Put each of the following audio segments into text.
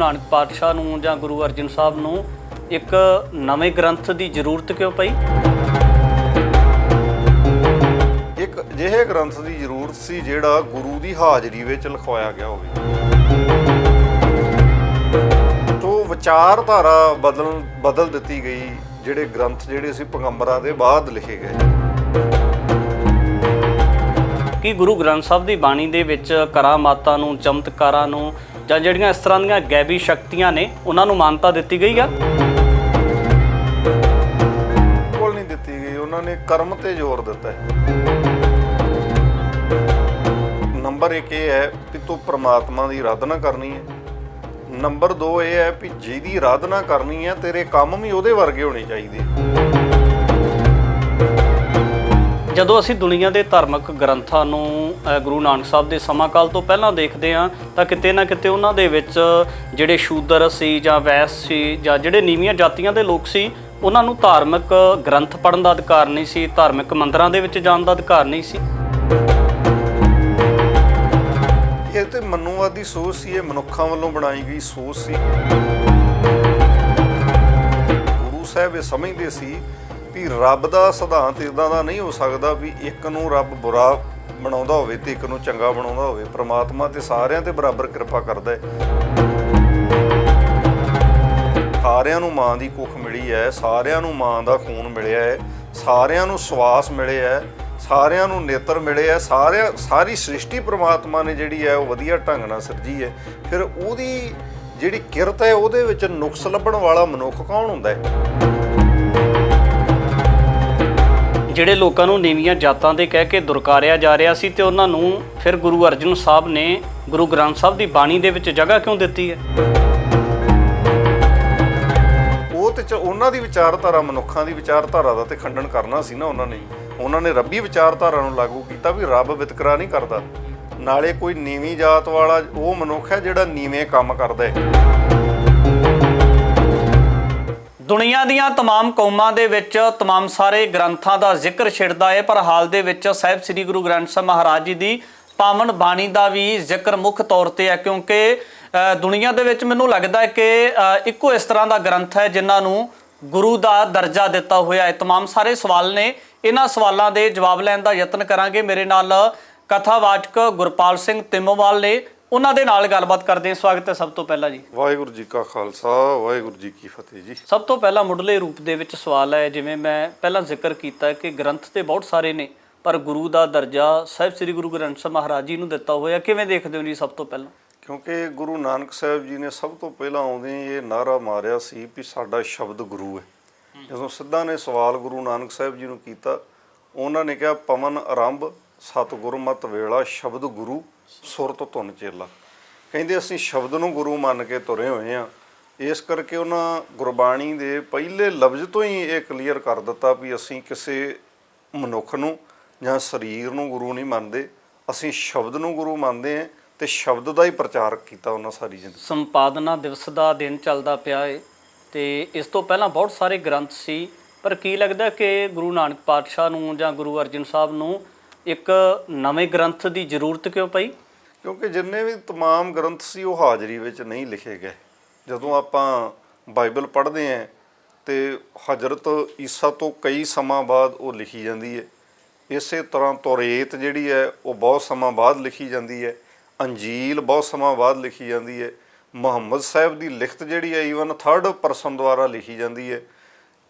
ਨਾਨਕ ਪਾਤਸ਼ਾਹ ਨੂੰ ਜਾਂ ਗੁਰੂ ਅਰਜਨ ਸਾਹਿਬ ਨੂੰ ਇੱਕ ਨਵੇਂ ਗ੍ਰੰਥ ਦੀ ਜ਼ਰੂਰਤ ਕਿਉਂ ਪਈ? ਇੱਕ ਅਜਿਹੇ ਗ੍ਰੰਥ ਦੀ ਜ਼ਰੂਰਤ ਸੀ ਜਿਹੜਾ ਗੁਰੂ ਦੀ ਹਾਜ਼ਰੀ ਵਿੱਚ ਲਿਖਵਾਇਆ ਗਿਆ ਹੋਵੇ। ਤੋਂ ਵਿਚਾਰਧਾਰਾ ਬਦਲ ਬਦਲ ਦਿੱਤੀ ਗਈ ਜਿਹੜੇ ਗ੍ਰੰਥ ਜਿਹੜੇ ਸੀ ਪੈਗੰਬਰਾਂ ਦੇ ਬਾਅਦ ਲਿਖੇ ਗਏ। ਕਿ ਗੁਰੂ ਗ੍ਰੰਥ ਸਾਹਿਬ ਦੀ ਬਾਣੀ ਦੇ ਵਿੱਚ ਕਰਾਮਾਤਾਂ ਨੂੰ ਚਮਤਕਾਰਾਂ ਨੂੰ ਜਾਂ ਜਿਹੜੀਆਂ ਇਸ ਤਰ੍ਹਾਂ ਦੀਆਂ ਗੈਬੀ ਸ਼ਕਤੀਆਂ ਨੇ, ਉਹਨਾਂ ਨੂੰ ਮਾਨਤਾ ਦਿੱਤੀ ਗਈ ਆ? ਕੋਲ ਨਹੀਂ ਦਿੱਤੀ ਗਈ। ਉਹਨਾਂ ਨੇ ਕਰਮ ਤੇ ਜ਼ੋਰ ਦਿੱਤਾ ਹੈ। ਨੰਬਰ 1 ਇਹ ਹੈ ਕਿ ਤੂੰ ਪ੍ਰਮਾਤਮਾ ਦੀ ਆਰਾਧਨਾ ਕਰਨੀ ਹੈ। ਨੰਬਰ 2 ਇਹ ਹੈ ਕਿ ਜਿਹਦੀ ਆਰਾਧਨਾ ਕਰਨੀ ਹੈ, ਤੇਰੇ ਕੰਮ ਵੀ ਉਹਦੇ ਵਰਗੇ ਹੋਣੇ ਚਾਹੀਦੇ। ਜਦੋਂ ਅਸੀਂ ਦੁਨੀਆ ਦੇ ਧਾਰਮਿਕ ਗ੍ਰੰਥਾਂ ਨੂੰ ਗੁਰੂ ਨਾਨਕ ਸਾਹਿਬ ਦੇ ਸਮਾਂ ਕਾਲ ਤੋਂ ਪਹਿਲਾਂ ਦੇਖਦੇ ਹਾਂ, ਤਾਂ ਕਿਤੇ ਨਾ ਕਿਤੇ ਉਹਨਾਂ ਦੇ ਵਿੱਚ ਜਿਹੜੇ ਸ਼ੂਦਰ ਸੀ ਜਾਂ ਵੈਸ ਸੀ ਜਾਂ ਜਿਹੜੇ ਨੀਵੀਆਂ ਜਾਤੀਆਂ ਦੇ ਲੋਕ ਸੀ, ਉਹਨਾਂ ਨੂੰ ਧਾਰਮਿਕ ਗ੍ਰੰਥ ਪੜ੍ਹਨ ਦਾ ਅਧਿਕਾਰ ਨਹੀਂ ਸੀ, ਧਾਰਮਿਕ ਮੰਦਰਾਂ ਦੇ ਵਿੱਚ ਜਾਣ ਦਾ ਅਧਿਕਾਰ ਨਹੀਂ ਸੀ। ਇਹ ਤੇ ਮਨੂਵਾਦੀ ਸੋਚ ਸੀ, ਇਹ ਮਨੁੱਖਾਂ ਵੱਲੋਂ ਬਣਾਈ ਗਈ ਸੋਚ ਸੀ। ਗੁਰੂ ਸਾਹਿਬ ਇਹ ਸਮਝਦੇ ਸੀ ਵੀ ਰੱਬ ਦਾ ਸਿਧਾਂਤ ਇਦਾਂ ਦਾ ਨਹੀਂ ਹੋ ਸਕਦਾ ਵੀ ਇੱਕ ਨੂੰ ਰੱਬ ਬੁਰਾ ਬਣਾਉਂਦਾ ਹੋਵੇ ਤੇ ਇੱਕ ਨੂੰ ਚੰਗਾ ਬਣਾਉਂਦਾ ਹੋਵੇ। ਪ੍ਰਮਾਤਮਾ ਤੇ ਸਾਰਿਆਂ ਤੇ ਬਰਾਬਰ ਕਿਰਪਾ ਕਰਦਾ ਹੈ। ਸਾਰਿਆਂ ਨੂੰ ਮਾਂ ਦੀ ਕੁੱਖ ਮਿਲੀ ਹੈ, ਸਾਰਿਆਂ ਨੂੰ ਮਾਂ ਦਾ ਖੂਨ ਮਿਲਿਆ ਹੈ, ਸਾਰਿਆਂ ਨੂੰ ਸਵਾਸ ਮਿਲਿਆ ਹੈ, ਸਾਰਿਆਂ ਨੂੰ ਨੇਤਰ ਮਿਲੇ ਹੈ, ਸਾਰਿਆਂ, ਸਾਰੀ ਸ੍ਰਿਸ਼ਟੀ ਪ੍ਰਮਾਤਮਾ ਨੇ ਜਿਹੜੀ ਹੈ ਉਹ ਵਧੀਆ ਢੰਗ ਨਾਲ ਸਿਰਜੀ ਹੈ। ਫਿਰ ਉਹਦੀ ਜਿਹੜੀ ਕਿਰਤ ਹੈ ਉਹਦੇ ਵਿੱਚ ਨੁਕਸ ਲੱਭਣ ਵਾਲਾ ਮਨੁੱਖ ਕੌਣ ਹੁੰਦਾ ਹੈ? ਜਿਹੜੇ ਲੋਕਾਂ ਨੂੰ ਨੀਵੀਆਂ ਜਾਤਾਂ ਦੇ ਕਹਿ ਕੇ ਦੁਰਕਾਰਿਆ ਜਾ ਰਿਹਾ ਸੀ ਤੇ ਉਹਨਾਂ ਨੂੰ ਫਿਰ ਗੁਰੂ ਅਰਜਨ ਸਾਹਿਬ ਨੇ ਗੁਰੂ ਗ੍ਰੰਥ ਸਾਹਿਬ ਦੀ ਬਾਣੀ ਦੇ ਵਿੱਚ ਜਗ੍ਹਾ ਕਿਉਂ ਦਿੱਤੀ ਹੈ? ਉਹ ਤੇ ਚ- ਉਹਨਾਂ ਦੀ ਵਿਚਾਰਧਾਰਾ, ਮਨੁੱਖਾਂ ਦੀ ਵਿਚਾਰਧਾਰਾ ਦਾ ਤੇ ਖੰਡਨ ਕਰਨਾ ਸੀ ਨਾ ਉਹਨਾਂ ਨੇ। ਉਹਨਾਂ ਨੇ ਰੱਬੀ ਵਿਚਾਰਧਾਰਾ ਨੂੰ ਲਾਗੂ ਕੀਤਾ ਵੀ ਰੱਬ ਵਿਤਕਰਾ ਨਹੀਂ ਕਰਦਾ। ਨਾਲੇ ਕੋਈ ਨੀਵੀਂ ਜਾਤ ਵਾਲਾ ਉਹ ਮਨੁੱਖ ਹੈ ਜਿਹੜਾ ਨੀਵੇਂ ਕੰਮ ਕਰਦਾ ਹੈ। ਦੁਨੀਆ ਦੀਆਂ तमाम ਕੌਮਾਂ ਦੇ ਵਿੱਚ तमाम ਸਾਰੇ ਗ੍ਰੰਥਾਂ ਦਾ ਜ਼ਿਕਰ ਛਿੜਦਾ ਹੈ ਪਰ ਹਾਲ ਦੇ ਵਿੱਚ ਸਾਹਿਬ ਸ੍ਰੀ ਗੁਰੂ ਗ੍ਰੰਥ ਸਾਹਿਬ ਮਹਾਰਾਜ ਜੀ ਦੀ ਪਾਵਨ ਬਾਣੀ ਦਾ ਵੀ ਜ਼ਿਕਰ ਮੁੱਖ ਤੌਰ ਤੇ ਹੈ ਕਿਉਂਕਿ ਅ, ਦੁਨੀਆ ਦੇ ਵਿੱਚ ਮੈਨੂੰ ਲੱਗਦਾ ਹੈ ਕਿ ਅ, ਇੱਕੋ ਇਸ ਤਰ੍ਹਾਂ ਦਾ ਗ੍ਰੰਥ ਹੈ ਜਿਨ੍ਹਾਂ ਨੂੰ ਗੁਰੂ ਦਾ ਦਰਜਾ ਦਿੱਤਾ ਹੋਇਆ ਹੈ तमाम ਸਾਰੇ ਸਵਾਲ ਨੇ ਇਹਨਾਂ ਸਵਾਲਾਂ ਦੇ ਜਵਾਬ ਲੈਣ ਦਾ ਯਤਨ ਕਰਾਂਗੇ ਮੇਰੇ ਨਾਲ ਕਥਾਵਾਚਕ ਗੁਰਪਾਲ ਸਿੰਘ ਤਿੰਮੋਵਾਲ ਨੇ ਉਹਨਾਂ ਦੇ ਨਾਲ ਗੱਲਬਾਤ ਕਰਦੇ ਹਾਂ। ਸਵਾਗਤ ਹੈ ਸਭ ਤੋਂ ਪਹਿਲਾਂ ਜੀ। ਵਾਹਿਗੁਰੂ ਜੀ ਕਾ ਖਾਲਸਾ ਵਾਹਿਗੁਰੂ ਜੀ ਕੀ ਫਤਿਹ ਜੀ। ਸਭ ਤੋਂ ਪਹਿਲਾਂ ਮੁੱਢਲੇ ਰੂਪ ਦੇ ਵਿੱਚ ਸਵਾਲ ਹੈ ਜਿਵੇਂ ਮੈਂ ਪਹਿਲਾਂ ਜ਼ਿਕਰ ਕੀਤਾ ਕਿ ਗ੍ਰੰਥ ਤੇ ਬਹੁਤ ਸਾਰੇ ਨੇ ਪਰ ਗੁਰੂ ਦਾ ਦਰਜਾ ਸਾਹਿਬ ਸ੍ਰੀ ਗੁਰੂ ਗ੍ਰੰਥ ਸਾਹਿਬ ਮਹਾਰਾਜ ਜੀ ਨੂੰ ਦਿੱਤਾ ਹੋਇਆ ਕਿਵੇਂ ਦੇਖਦੇ ਹੋ ਜੀ ਸਭ ਤੋਂ ਪਹਿਲਾਂ? ਕਿਉਂਕਿ ਗੁਰੂ ਨਾਨਕ ਸਾਹਿਬ ਜੀ ਨੇ ਸਭ ਤੋਂ ਪਹਿਲਾਂ ਆਉਂਦੇ ਇਹ ਨਾਰਾ ਮਾਰਿਆ ਸੀ ਵੀ ਸਾਡਾ ਸ਼ਬਦ ਗੁਰੂ ਹੈ। ਜਦੋਂ ਸਿੱਧਾ ਨੇ ਸਵਾਲ ਗੁਰੂ ਨਾਨਕ ਸਾਹਿਬ ਜੀ ਨੂੰ ਕੀਤਾ ਉਹਨਾਂ ਨੇ ਕਿਹਾ ਪਵਨ ਆਰੰਭ ਸਤਿਗੁਰ ਮਤ ਵੇਲਾ ਸ਼ਬਦ ਗੁਰੂ। ਸੁਰ ਤੋਂ ਧੁਨ ਚੇਲਾ। ਕਹਿੰਦੇ ਅਸੀਂ ਸ਼ਬਦ ਨੂੰ ਗੁਰੂ ਮੰਨ ਕੇ ਤੁਰੇ ਹੋਏ ਆ। ਇਸ ਕਰਕੇ ਉਹਨਾਂ ਗੁਰਬਾਣੀ ਦੇ ਪਹਿਲੇ ਲਫ਼ਜ਼ ਤੋਂ ਹੀ ਇਹ ਕਲੀਅਰ ਕਰ ਦਿੱਤਾ ਵੀ ਅਸੀਂ ਕਿਸੇ ਮਨੁੱਖ ਨੂੰ ਜਾਂ ਸਰੀਰ ਨੂੰ ਗੁਰੂ ਨਹੀਂ ਮੰਨਦੇ। ਅਸੀਂ ਸ਼ਬਦ ਨੂੰ ਗੁਰੂ ਮੰਨਦੇ ਹਾਂ ਤੇ ਸ਼ਬਦ ਦਾ ਹੀ ਪ੍ਰਚਾਰ ਕੀਤਾ ਉਹਨਾਂ ਸਾਰੀ ਜ਼ਿੰਦਗੀ। ਸੰਪਾਦਨਾ ਦਿਵਸ ਦਾ ਦਿਨ ਚੱਲਦਾ ਪਿਆ ਏ ਤੇ ਇਸ ਤੋਂ ਪਹਿਲਾਂ ਬਹੁਤ ਸਾਰੇ ਗ੍ਰੰਥ ਸੀ। ਪਰ ਕੀ ਲੱਗਦਾ ਕਿ ਗੁਰੂ ਨਾਨਕ ਪਾਤਸ਼ਾਹ ਨੂੰ ਜਾਂ ਗੁਰੂ ਅਰਜਨ ਸਾਹਿਬ ਨੂੰ ਇੱਕ ਨਵੇਂ ਗ੍ਰੰਥ ਦੀ ਜ਼ਰੂਰਤ ਕਿਉਂ ਪਈ ਕਿਉਂਕਿ ਜਿੰਨੇ ਵੀ तमाम ਗ੍ਰੰਥ ਸੀ ਉਹ ਹਾਜ਼ਰੀ ਵਿੱਚ ਨਹੀਂ ਲਿਖੇ ਗਏ ਜਦੋਂ ਆਪਾਂ ਬਾਈਬਲ ਪੜ੍ਹਦੇ ਆਂ ਤੇ ਹਜ਼ਰਤ ਈਸਾ ਤੋਂ ਕਈ ਸਮਾਂ ਬਾਅਦ ਉਹ ਲਿਖੀ ਜਾਂਦੀ ਹੈ ਇਸੇ ਤਰ੍ਹਾਂ ਤੋਰੇਤ ਜਿਹੜੀ ਹੈ ਉਹ ਬਹੁਤ ਸਮਾਂ ਬਾਅਦ ਲਿਖੀ ਜਾਂਦੀ ਹੈ ਅੰਜੀਲ ਬਹੁਤ ਸਮਾਂ ਬਾਅਦ ਲਿਖੀ ਜਾਂਦੀ ਹੈ ਮੁਹੰਮਦ ਸਾਹਿਬ ਦੀ ਲਿਖਤ ਜਿਹੜੀ ਹੈ ਈਵਨ ਥਰਡ ਪਰਸਨ ਦੁਆਰਾ ਲਿਖੀ ਜਾਂਦੀ ਹੈ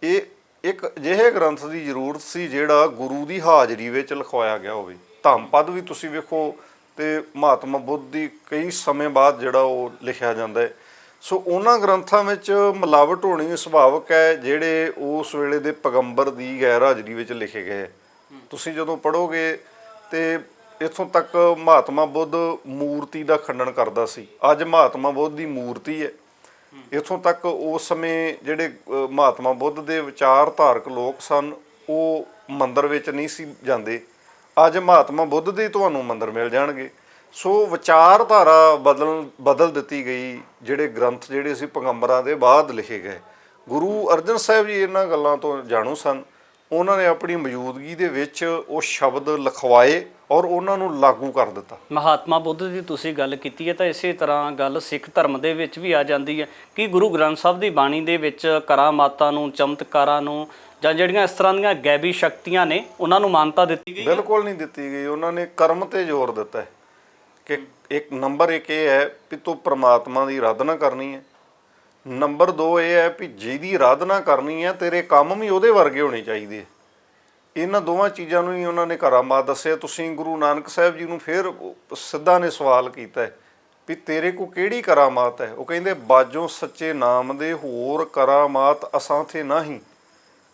ਇਹ ਇੱਕ ਅਜਿਹੇ ਗ੍ਰੰਥ ਦੀ ਜ਼ਰੂਰਤ ਸੀ ਜਿਹੜਾ ਗੁਰੂ ਦੀ ਹਾਜ਼ਰੀ ਵਿੱਚ ਲਿਖਵਾਇਆ ਗਿਆ ਹੋਵੇ। ਧੰਮਪਦ ਵੀ ਤੁਸੀਂ ਵੇਖੋ ਤੇ ਮਹਾਤਮਾ ਬੁੱਧ ਦੀ ਕਈ ਸਮੇਂ ਬਾਅਦ ਜਿਹੜਾ ਉਹ ਲਿਖਿਆ ਜਾਂਦਾ ਹੈ। ਸੋ ਉਹਨਾਂ ਗ੍ਰੰਥਾਂ ਵਿੱਚ ਮਿਲਾਵਟ ਹੋਣੀ ਸੁਭਾਵਕ ਹੈ ਜਿਹੜੇ ਉਸ ਵੇਲੇ ਦੇ ਪੈਗੰਬਰ ਦੀ ਗੈਰ ਹਾਜ਼ਰੀ ਵਿੱਚ ਲਿਖੇ ਗਏ ਹੈ। ਤੁਸੀਂ ਜਦੋਂ ਪੜੋਗੇ ਤੇ ਇਥੋਂ ਤੱਕ ਮਹਾਤਮਾ ਬੁੱਧ ਮੂਰਤੀ ਦਾ ਖੰਡਨ ਕਰਦਾ ਸੀ। ਅੱਜ ਮਹਾਤਮਾ ਬੁੱਧ ਦੀ ਮੂਰਤੀ ਹੈ। ਇਥੋਂ ਤੱਕ ਉਸ ਸਮੇਂ ਜਿਹੜੇ ਮਹਾਤਮਾ ਬੁੱਧ ਦੇ ਵਿਚਾਰਧਾਰਕ ਲੋਕ ਸਨ, ਉਹ ਮੰਦਰ ਵਿੱਚ ਨਹੀਂ ਸੀ ਜਾਂਦੇ। ਅੱਜ ਮਹਾਤਮਾ ਬੁੱਧ ਦੇ ਤੁਹਾਨੂੰ ਮੰਦਰ ਮਿਲ ਜਾਣਗੇ। ਸੋ ਵਿਚਾਰਧਾਰਾ ਬਦਲ ਬਦਲ ਦਿੱਤੀ ਗਈ। ਜਿਹੜੇ ਗ੍ਰੰਥ ਜਿਹੜੇ ਸੀ, ਪੈਗੰਬਰਾਂ ਦੇ ਬਾਅਦ ਲਿਖੇ ਗਏ। ਗੁਰੂ ਅਰਜਨ ਸਾਹਿਬ ਜੀ ਇਹਨਾਂ ਗੱਲਾਂ ਤੋਂ ਜਾਣੂ ਸਨ। ਉਹਨਾਂ ਨੇ ਆਪਣੀ ਮੌਜੂਦਗੀ ਦੇ ਵਿੱਚ ਉਹ ਸ਼ਬਦ ਲਿਖਵਾਏ ਔਰ ਉਹਨਾਂ ਨੂੰ ਲਾਗੂ ਕਰ ਦਿੱਤਾ। ਮਹਾਤਮਾ ਬੁੱਧ ਦੀ ਤੁਸੀਂ ਗੱਲ ਕੀਤੀ ਹੈ ਤਾਂ ਇਸੇ ਤਰ੍ਹਾਂ ਗੱਲ ਸਿੱਖ ਧਰਮ ਦੇ ਵਿੱਚ ਵੀ ਆ ਜਾਂਦੀ ਹੈ ਕਿ ਗੁਰੂ ਗ੍ਰੰਥ ਸਾਹਿਬ ਦੀ ਬਾਣੀ ਦੇ ਵਿੱਚ ਕਰਾਮਾਤਾਂ ਨੂੰ ਚਮਤਕਾਰਾਂ ਨੂੰ ਜਾਂ ਜਿਹੜੀਆਂ ਇਸ ਤਰ੍ਹਾਂ ਦੀਆਂ ਗੈਬੀ ਸ਼ਕਤੀਆਂ ਨੇ ਉਹਨਾਂ ਨੂੰ ਮਾਨਤਾ ਦਿੱਤੀ ਗਈ ਬਿਲਕੁਲ ਨਹੀਂ ਦਿੱਤੀ ਗਈ। ਉਹਨਾਂ ਨੇ ਕਰਮ ਤੇ ਜ਼ੋਰ ਦਿੱਤਾ ਕਿ ਇੱਕ ਨੰਬਰ ਇੱਕ ਇਹ ਹੈ ਵੀ ਤੂੰ ਪ੍ਰਮਾਤਮਾ ਦੀ ਆਰਾਧਨਾ ਕਰਨੀ ਹੈ। ਨੰਬਰ 2 ਇਹ ਹੈ ਵੀ ਜਿਹਦੀ ਆਰਾਧਨਾ ਕਰਨੀ ਹੈ, ਤੇਰੇ ਕੰਮ ਵੀ ਉਹਦੇ ਵਰਗੇ ਹੋਣੇ ਚਾਹੀਦੇ ਇਹਨਾਂ ਦੋਵਾਂ ਚੀਜ਼ਾਂ ਨੂੰ ਹੀ ਉਹਨਾਂ ਨੇ ਕਰਾਮਾਤ ਦੱਸਿਆ। ਤੁਸੀਂ ਗੁਰੂ ਨਾਨਕ ਸਾਹਿਬ ਜੀ ਨੂੰ ਫਿਰ ਸਿੱਧਾ ਨੇ ਸਵਾਲ ਕੀਤਾ ਹੈ ਵੀ ਤੇਰੇ ਕੋ ਕਿਹੜੀ ਕਰਾਮਾਤ ਹੈ? ਉਹ ਕਹਿੰਦੇ, ਬਾਜੋਂ ਸੱਚੇ ਨਾਮ ਦੇ ਹੋਰ ਕਰਾਮਾਤ ਅਸਾਂ ਥੇ ਨਹੀਂ।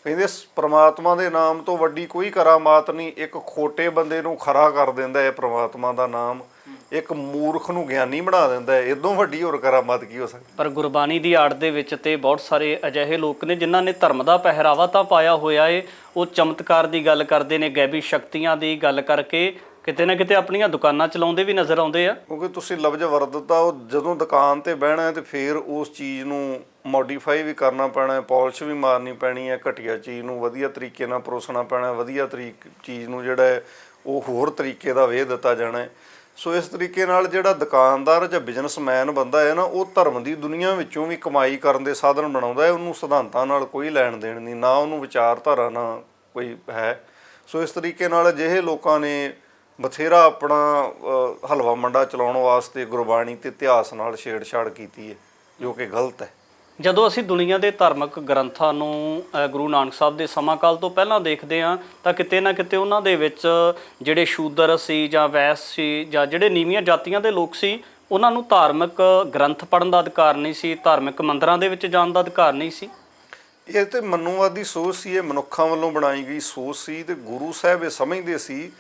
ਕਹਿੰਦੇ ਸ- ਪ੍ਰਮਾਤਮਾ ਦੇ ਨਾਮ ਤੋਂ ਵੱਡੀ ਕੋਈ ਕਰਾਮਾਤ ਨਹੀਂ। ਇੱਕ ਖੋਟੇ ਬੰਦੇ ਨੂੰ ਖਰਾ ਕਰ ਦਿੰਦਾ ਹੈ ਪ੍ਰਮਾਤਮਾ ਦਾ ਨਾਮ। ਇੱਕ ਮੂਰਖ ਨੂੰ ਗਿਆਨੀ ਬਣਾ ਦਿੰਦਾ ਹੈ। ਇਦੋਂ ਵੱਡੀ ਹੋਰ ਕਰਾਮਾਤ ਕੀ ਹੋ ਸਕਦੀ? ਪਰ ਗੁਰਬਾਣੀ ਦੀ ਆੜ ਦੇ ਵਿੱਚ ਤੇ ਬਹੁਤ ਸਾਰੇ ਅਜਿਹੇ ਲੋਕ ਨੇ ਜਿਨ੍ਹਾਂ ਨੇ ਧਰਮ ਦਾ ਪਹਿਰਾਵਾ ਤਾਂ ਪਾਇਆ ਹੋਇਆ ਏ। ਉਹ ਚਮਤਕਾਰ ਦੀ ਗੱਲ ਕਰਦੇ ਨੇ ਗੈਬੀ ਸ਼ਕਤੀਆਂ ਦੀ ਗੱਲ ਕਰਕੇ ਕਿਤੇ ਨਾ ਕਿਤੇ ਆਪਣੀਆਂ ਦੁਕਾਨਾਂ ਚਲਾਉਂਦੇ ਵੀ ਨਜ਼ਰ ਆਉਂਦੇ ਆ। ਕਿਉਂਕਿ ਤੁਸੀਂ ਲਫ਼ਜ਼ ਵਰਤਦਾ ਉਹ ਜਦੋਂ ਦੁਕਾਨ ਤੇ ਬਹਿਣਾ ਹੈ ਤੇ ਫਿਰ ਉਸ ਚੀਜ਼ ਨੂੰ ਮੋਡੀਫਾਈ ਵੀ ਕਰਨਾ ਪੈਣਾ ਹੈ ਪਾਲਿਸ਼ ਵੀ ਮਾਰਨੀ ਪੈਣੀ ਹੈ ਘਟੀਆ ਚੀਜ਼ ਨੂੰ ਵਧੀਆ ਤਰੀਕੇ ਨਾਲ ਪਰੋਸਣਾ ਪੈਣਾ ਹੈ ਵਧੀਆ ਤਰੀਕ ਚੀਜ਼ ਨੂੰ ਜਿਹੜਾ ਹੈ ਉਹ ਹੋਰ ਤਰੀਕੇ ਦਾ ਵੇਹ ਦਿੱਤਾ ਜਾਣਾ ਹੈ। ਸੋ ਇਸ ਤਰੀਕੇ ਨਾਲ ਜਿਹੜਾ ਦੁਕਾਨਦਾਰ ਜਾਂ ਬਿਜ਼ਨਸਮੈਨ ਬੰਦਾ ਹੈ ਨਾ, ਉਹ ਧਰਮ ਦੀ ਦੁਨੀਆ ਵਿੱਚੋਂ ਵੀ ਕਮਾਈ ਕਰਨ ਦੇ ਸਾਧਨ ਬਣਾਉਂਦਾ ਹੈ, ਉਹਨੂੰ ਸਿਧਾਂਤਾਂ ਨਾਲ ਕੋਈ ਲੈਣ ਦੇਣ ਨਹੀਂ, ਨਾ ਉਹਨੂੰ ਵਿਚਾਰਧਾਰਾ ਨਾਲ ਕੋਈ ਹੈ। ਸੋ ਇਸ ਤਰੀਕੇ ਨਾਲ ਅਜਿਹੇ ਲੋਕਾਂ ਨੇ ਬਥੇਰਾ ਆਪਣਾ ਹਲਵਾ ਮੰਡਾ ਚਲਾਉਣ ਵਾਸਤੇ ਗੁਰਬਾਣੀ ਤੇ ਇਤਿਹਾਸ ਨਾਲ ਛੇੜਛਾੜ ਕੀਤੀ ਹੈ, ਜੋ ਕਿ ਗਲਤ ਹੈ। ਜਦੋਂ ਅਸੀਂ ਦੁਨੀਆ ਦੇ ਧਾਰਮਿਕ ਗ੍ਰੰਥਾਂ ਨੂੰ ਗੁਰੂ ਨਾਨਕ ਸਾਹਿਬ ਦੇ ਸਮਾਂ ਕਾਲ ਤੋਂ ਪਹਿਲਾਂ ਦੇਖਦੇ ਹਾਂ, ਤਾਂ ਕਿਤੇ ਨਾ ਕਿਤੇ ਉਹਨਾਂ ਦੇ ਵਿੱਚ ਜਿਹੜੇ ਸ਼ੂਦਰ ਸੀ ਜਾਂ ਵੈਸ ਸੀ ਜਾਂ ਜਿਹੜੇ ਨੀਵੀਆਂ ਜਾਤੀਆਂ ਦੇ ਲੋਕ ਸੀ, ਉਹਨਾਂ ਨੂੰ ਧਾਰਮਿਕ ਗ੍ਰੰਥ ਪੜ੍ਹਨ ਦਾ ਅਧਿਕਾਰ ਨਹੀਂ ਸੀ, ਧਾਰਮਿਕ ਮੰਦਰਾਂ ਦੇ ਵਿੱਚ ਜਾਣ ਦਾ ਅਧਿਕਾਰ ਨਹੀਂ ਸੀ। ਇਹ ਤੇ ਮਨੂਵਾਦੀ ਸੋਚ ਸੀ, ਇਹ ਮਨੁੱਖਾਂ ਵੱਲੋਂ ਬਣਾਈ ਗਈ ਸੋਚ ਸੀ ਤੇ ਗੁਰੂ ਸਾਹਿਬ ਇਹ ਸਮਝਦੇ ਸੀ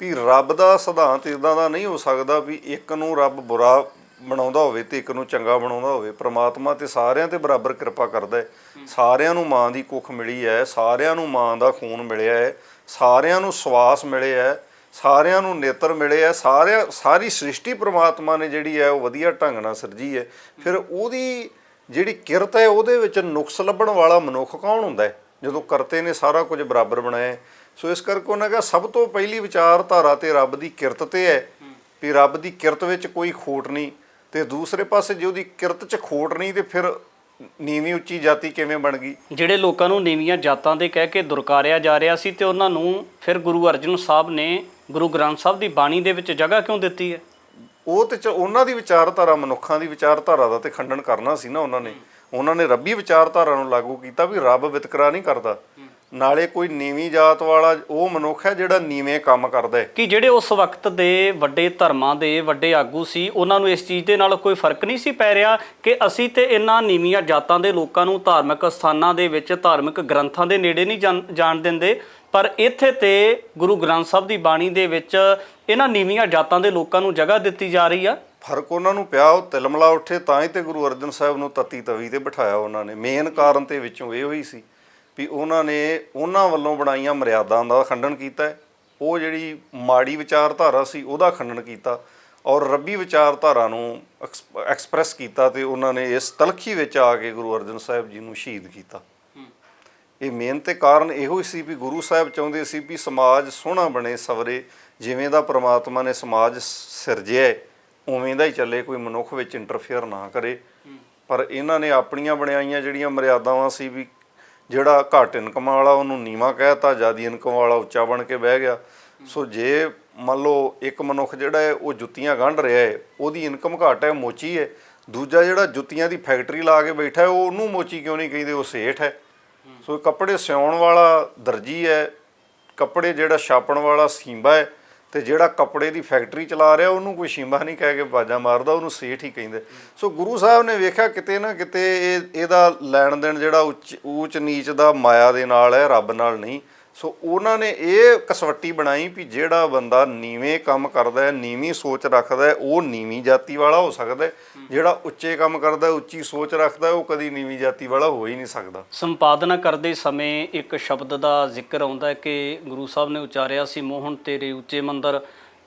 ਵੀ ਰੱਬ ਦਾ ਸਿਧਾਂਤ ਇਦਾਂ ਦਾ ਨਹੀਂ ਹੋ ਸਕਦਾ ਵੀ ਇੱਕ ਨੂੰ ਰੱਬ ਬੁਰਾ ਬਣਾਉਂਦਾ ਹੋਵੇ ਤੇ ਇੱਕ ਨੂੰ ਚੰਗਾ ਬਣਾਉਂਦਾ ਹੋਵੇ, ਪ੍ਰਮਾਤਮਾ ਤੇ ਸਾਰਿਆਂ ਤੇ ਬਰਾਬਰ ਕਿਰਪਾ ਕਰਦਾ ਹੈ। ਸਾਰਿਆਂ ਨੂੰ ਮਾਂ ਦੀ ਕੁੱਖ ਮਿਲੀ ਹੈ, ਸਾਰਿਆਂ ਨੂੰ ਮਾਂ ਦਾ ਖੂਨ ਮਿਲਿਆ ਹੈ, ਸਾਰਿਆਂ ਨੂੰ ਸਵਾਸ ਮਿਲਿਆ ਹੈ, ਸਾਰਿਆਂ ਨੂੰ ਨੇਤਰ ਮਿਲੇ ਹੈ, ਸਾਰਿਆਂ, ਸਾਰੀ ਸ੍ਰਿਸ਼ਟੀ ਪ੍ਰਮਾਤਮਾ ਨੇ ਜਿਹੜੀ ਹੈ ਉਹ ਵਧੀਆ ਢੰਗ ਨਾਲ ਸਿਰਜੀ ਹੈ। ਫਿਰ ਉਹਦੀ ਜਿਹੜੀ ਕਿਰਤ ਹੈ, ਉਹਦੇ ਵਿੱਚ ਨੁਕਸ ਲੱਭਣ ਵਾਲਾ ਮਨੁੱਖ ਕੌਣ ਹੁੰਦਾ ਹੈ? ਜਦੋਂ ਕਰਤੇ ਨੇ ਸਾਰਾ ਕੁਝ ਬਰਾਬਰ ਬਣਾਇਆ ਸੋ ਇਸ ਕਰਕੇ ਉਹਨਾਂ ਕਿਹਾ, ਸਭ ਤੋਂ ਪਹਿਲੀ ਵਿਚਾਰਧਾਰਾ ਤੇ ਰੱਬ ਦੀ ਕਿਰਤ ਤੇ ਹੈ, ਵੀ ਰੱਬ ਦੀ ਕਿਰਤ ਵਿੱਚ ਕੋਈ ਖੋਟ ਨਹੀਂ। ਤੇ ਦੂਸਰੇ ਪਾਸੇ ਜੇ ਉਹਦੀ ਕਿਰਤ 'ਚ ਖੋਟ ਨਹੀਂ ਤੇ ਫਿਰ ਨੀਵੀਂ ਉੱਚੀ ਜਾਤੀ ਕਿਵੇਂ ਬਣ ਗਈ? ਜਿਹੜੇ ਲੋਕਾਂ ਨੂੰ ਨੀਵੀਆਂ ਜਾਤਾਂ ਦੇ ਕਹਿ ਕੇ ਦੁਰਕਾਰਿਆ ਜਾ ਰਿਹਾ ਸੀ ਤੇ ਉਹਨਾਂ ਨੂੰ ਫਿਰ ਗੁਰੂ ਅਰਜਨ ਸਾਹਿਬ ਨੇ ਗੁਰੂ ਗ੍ਰੰਥ ਸਾਹਿਬ ਦੀ ਬਾਣੀ ਦੇ ਵਿੱਚ ਜਗ੍ਹਾ ਕਿਉਂ ਦਿੱਤੀ ਹੈ? ਉਹ ਤੇ ਉਹਨਾਂ ਦੀ ਵਿਚਾਰਧਾਰਾ ਮਨੁੱਖਾਂ ਦੀ ਵਿਚਾਰਧਾਰਾ ਦਾ ਤੇ ਖੰਡਨ ਕਰਨਾ ਸੀ ਨਾ ਉਹਨਾਂ ਨੇ। ਉਹਨਾਂ ਨੇ ਰੱਬੀ ਵਿਚਾਰਧਾਰਾ ਨੂੰ ਲਾਗੂ ਕੀਤਾ ਵੀ ਰੱਬ ਵਿਤਕਰਾ ਨਹੀਂ ਕਰਦਾ। ਨਾਲੇ ਕੋਈ ਨੀਵੀਂ ਜਾਤ ਵਾਲਾ ਉਹ ਮਨੁੱਖ ਹੈ ਜਿਹੜਾ ਨੀਵੇਂ ਕੰਮ ਕਰਦਾ ਹੈ। ਕਿ ਜਿਹੜੇ ਉਸ ਵਕਤ ਦੇ ਵੱਡੇ ਧਰਮਾਂ ਦੇ ਵੱਡੇ ਆਗੂ ਸੀ ਉਹਨਾਂ ਨੂੰ ਇਸ ਚੀਜ਼ ਦੇ ਨਾਲ ਕੋਈ ਫ਼ਰਕ ਨਹੀਂ ਸੀ ਪੈ ਰਿਹਾ ਕਿ ਅਸੀਂ ਤੇ ਇਹਨਾਂ ਨੀਵੀਆਂ ਜਾਤਾਂ ਦੇ ਲੋਕਾਂ ਨੂੰ ਧਾਰਮਿਕ ਸਥਾਨਾਂ ਦੇ ਵਿੱਚ ਧਾਰਮਿਕ ਗ੍ਰੰਥਾਂ ਦੇ ਨੇੜੇ ਨਹੀਂ ਜਾਣ- ਜਾਣ ਦਿੰਦੇ। ਪਰ ਇੱਥੇ ਤੇ ਗੁਰੂ ਗ੍ਰੰਥ ਸਾਹਿਬ ਦੀ ਬਾਣੀ ਦੇ ਵਿੱਚ ਇਹਨਾਂ ਨੀਵੀਆਂ ਜਾਤਾਂ ਦੇ ਲੋਕਾਂ ਨੂੰ ਜਗ੍ਹਾ ਦਿੱਤੀ ਜਾ ਰਹੀ ਆ। ਫ਼ਰਕ ਉਹਨਾਂ ਨੂੰ ਪਿਆ ਉਹ ਤਿਲਮਲਾ ਉੱਠੇ ਤਾਂ ਹੀ ਤੇ ਗੁਰੂ ਅਰਜਨ ਸਾਹਿਬ ਨੂੰ ਤਤੀ ਤਵੀ ਤੇ ਬਿਠਾਇਆ ਉਹਨਾਂ ਨੇ। ਮੇਨ ਕਾਰਨ ਤੇ ਵਿੱਚੋਂ ਇਹ ਹੋਈ ਸੀ। ਵੀ ਉਹਨਾਂ ਨੇ ਉਹਨਾਂ ਵੱਲੋਂ ਬਣਾਈਆਂ ਮਰਿਆਦਾਂ ਦਾ ਖੰਡਨ ਕੀਤਾ। ਉਹ ਜਿਹੜੀ ਮਾੜੀ ਵਿਚਾਰਧਾਰਾ ਸੀ ਉਹਦਾ ਖੰਡਨ ਕੀਤਾ ਔਰ ਰੱਬੀ ਵਿਚਾਰਧਾਰਾ ਨੂੰ ਐਕਸ- ਐਕਸਪ੍ਰੈਸ ਕੀਤਾ ਤੇ ਉਹਨਾਂ ਨੇ ਇਸ ਤਲਖੀ ਵਿੱਚ ਆ ਕੇ ਗੁਰੂ ਅਰਜਨ ਸਾਹਿਬ ਜੀ ਨੂੰ ਸ਼ਹੀਦ ਕੀਤਾ। ਇਹ ਮੇਨ ਤੇ ਕਾਰਨ ਇਹੋ ਹੀ ਸੀ ਵੀ ਗੁਰੂ ਸਾਹਿਬ ਚਾਹੁੰਦੇ ਸੀ ਵੀ ਸਮਾਜ ਸੋਹਣਾ ਬਣੇ ਸਵਰੇ ਜਿਵੇਂ ਦਾ ਪ੍ਰਮਾਤਮਾ ਨੇ ਸਮਾਜ ਸਿਰਜਿਆ ਉਵੇਂ ਦਾ ਹੀ ਚੱਲੇ ਕੋਈ ਮਨੁੱਖ ਵਿੱਚ ਇੰਟਰਫੇਅਰ ਨਾ ਕਰੇ। ਪਰ ਇਹਨਾਂ ਨੇ ਆਪਣੀਆਂ ਬਣਾਈਆਂ ਜਿਹੜੀਆਂ ਮਰਿਆਦਾਵਾਂ ਸੀ ਵੀ ਜਿਹੜਾ ਘੱਟ ਇਨਕਮ ਵਾਲਾ ਉਹਨੂੰ ਨੀਵਾ ਕਹਿਤਾ, ਜਿਆਦੀ ਇਨਕਮ ਵਾਲਾ ਉੱਚਾ ਬਣ ਕੇ ਬਹਿ ਗਿਆ। ਸੋ ਜੇ ਮੰਨ ਲਓ ਇੱਕ ਮਨੁੱਖ ਜਿਹੜਾ ਹੈ, ਉਹ ਜੁੱਤੀਆਂ ਗੰਢ ਰਿਹਾ ਹੈ, ਉਹਦੀ ਇਨਕਮ ਘੱਟ ਹੈ, ਮੋਚੀ ਹੈ, ਦੂਜਾ ਜਿਹੜਾ ਜੁੱਤੀਆਂ ਦੀ ਫੈਕਟਰੀ ਲਾ ਕੇ ਬੈਠਾ ਹੈ, ਉਹ ਉਹਨੂੰ ਮੋਚੀ ਕਿਉਂ ਨਹੀਂ ਕਹਿੰਦੇ, ਉਹ ਸੇਠ ਹੈ। ਸੋ ਕੱਪੜੇ ਸਿਉਣ ਵਾਲਾ ਦਰਜੀ ਹੈ, ਕੱਪੜੇ ਜਿਹੜਾ ਛਾਪਣ ਵਾਲਾ ਸੀਂਬਾ ਹੈ ਤੇ ਜਿਹੜਾ ਕੱਪੜੇ ਦੀ ਫੈਕਟਰੀ ਚਲਾ ਰਿਹਾ, ਉਹਨੂੰ ਕੋਈ ਸ਼ੀਂਬਾ ਨਹੀਂ ਕਹਿ ਕੇ ਬਾਜਾ ਮਾਰਦਾ, ਉਹਨੂੰ ਸੇਠ ਹੀ ਕਹਿੰਦੇ। ਸੋ ਗੁਰੂ ਸਾਹਿਬ ਨੇ ਵੇਖਿਆ ਕਿਤੇ ਨਾ ਕਿਤੇ ਇਹ, ਇਹਦਾ ਲੈਣ ਦੇਣ ਜਿਹੜਾ ਉੱਚ, ਊਚ ਨੀਚ ਦਾ ਮਾਇਆ ਦੇ ਨਾਲ ਹੈ, ਰੱਬ ਨਾਲ ਨਹੀਂ। ਸੋ ਉਹਨਾਂ ਨੇ ਇਹ ਕਸਵੱਟੀ ਬਣਾਈ ਵੀ ਜਿਹੜਾ ਬੰਦਾ ਨੀਵੇਂ ਕੰਮ ਕਰਦਾ ਹੈ ਨੀਵੀਂ ਸੋਚ ਰੱਖਦਾ ਹੈ ਉਹ ਨੀਵੀਂ ਜਾਤੀ ਵਾਲਾ ਹੋ ਸਕਦਾ ਹੈ। ਜਿਹੜਾ ਉੱਚੇ ਕੰਮ ਕਰਦਾ ਹੈ ਉੱਚੀ ਸੋਚ ਰੱਖਦਾ ਹੈ ਉਹ ਕਦੀ ਨੀਵੀਂ ਜਾਤੀ ਵਾਲਾ ਹੋ ਹੀ ਨਹੀਂ ਸਕਦਾ। ਸੰਪਾਦਨਾ ਕਰਦੇ ਸਮੇਂ ਇੱਕ ਸ਼ਬਦ ਦਾ ਜ਼ਿਕਰ ਆਉਂਦਾ ਹੈ ਕਿ ਗੁਰੂ ਸਾਹਿਬ ਨੇ ਉਚਾਰਿਆ ਸੀ ਮੋਹਨ ਤੇਰੇ ਉੱਚੇ ਮੰਦਰ।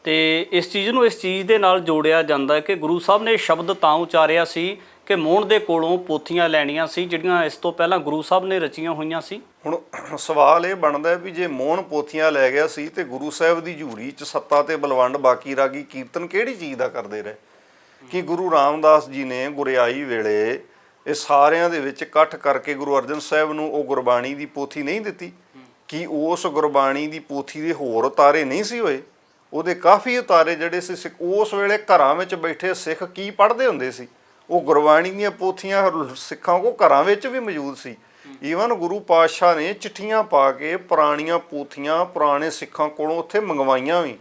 ਤੇ ਇਸ ਚੀਜ਼ ਨੂੰ ਇਸ ਚੀਜ਼ ਦੇ ਨਾਲ ਜੋੜਿਆ ਜਾਂਦਾ ਹੈ ਕਿ ਗੁਰੂ ਸਾਹਿਬ ਨੇ ਸ਼ਬਦ ਤਾਂ ਉਚਾਰਿਆ ਸੀ ਕਿ ਮੋਹਣ ਦੇ ਕੋਲੋਂ ਪੋਥੀਆਂ ਲੈਣੀਆਂ ਸੀ, ਜਿਹੜੀਆਂ ਇਸ ਤੋਂ ਪਹਿਲਾਂ ਗੁਰੂ ਸਾਹਿਬ ਨੇ ਰਚੀਆਂ ਹੋਈਆਂ ਸੀ? ਹੁਣ ਸਵਾਲ ਇਹ ਬਣਦਾ ਵੀ ਜੇ ਮੋਹਨ ਪੋਥੀਆਂ ਲੈ ਗਿਆ ਸੀ ਤੇ ਗੁਰੂ ਸਾਹਿਬ ਦੀ ਝੂਰੀ 'ਚ ਸੱਤਾ ਤੇ ਬਲਵੰਡ ਬਾਕੀ ਰਾਗੀ ਕੀਰਤਨ ਕਿਹੜੀ ਚੀਜ਼ ਦਾ ਕਰਦੇ ਰਹੇ? ਕਿ ਗੁਰੂ ਰਾਮਦਾਸ ਜੀ ਨੇ ਗੁਰਿਆਈ ਵੇਲੇ ਇਹ ਸਾਰਿਆਂ ਦੇ ਵਿੱਚ ਇਕੱਠ ਕਰਕੇ ਗੁਰੂ ਅਰਜਨ ਸਾਹਿਬ ਨੂੰ ਉਹ ਗੁਰਬਾਣੀ ਦੀ ਪੋਥੀ ਨਹੀਂ ਦਿੱਤੀ? ਕਿ ਉਸ ਗੁਰਬਾਣੀ ਦੀ ਪੋਥੀ ਦੇ ਹੋਰ ਉਤਾਰੇ ਨਹੀਂ ਸੀ ਹੋਏ? ਉਹਦੇ ਕਾਫੀ ਉਤਾਰੇ ਜਿਹੜੇ ਸੀ, ਸਿੱਖ- ਉਸ ਵੇਲੇ ਘਰਾਂ ਵਿੱਚ ਬੈਠੇ ਸਿੱਖ ਕੀ ਪੜ੍ਹਦੇ ਹੁੰਦੇ ਸੀ? ਉਹ ਗੁਰਬਾਣੀ ਦੀਆਂ ਪੋਥੀਆਂ ਸਿੱਖਾਂ ਕੋ ਘਰਾਂ ਵਿੱਚ ਵੀ ਮੌਜੂਦ ਸੀ। ਈਵਨ ਗੁਰੂ ਪਾਤਸ਼ਾਹ ਨੇ ਚਿੱਠੀਆਂ ਪਾ ਕੇ ਪੁਰਾਣੀਆਂ ਪੋਥੀਆਂ ਪੁਰਾਣੇ ਸਿੱਖਾਂ ਕੋਲੋਂ ਉੱਥੇ ਮੰਗਵਾਈਆਂ ਵੀ।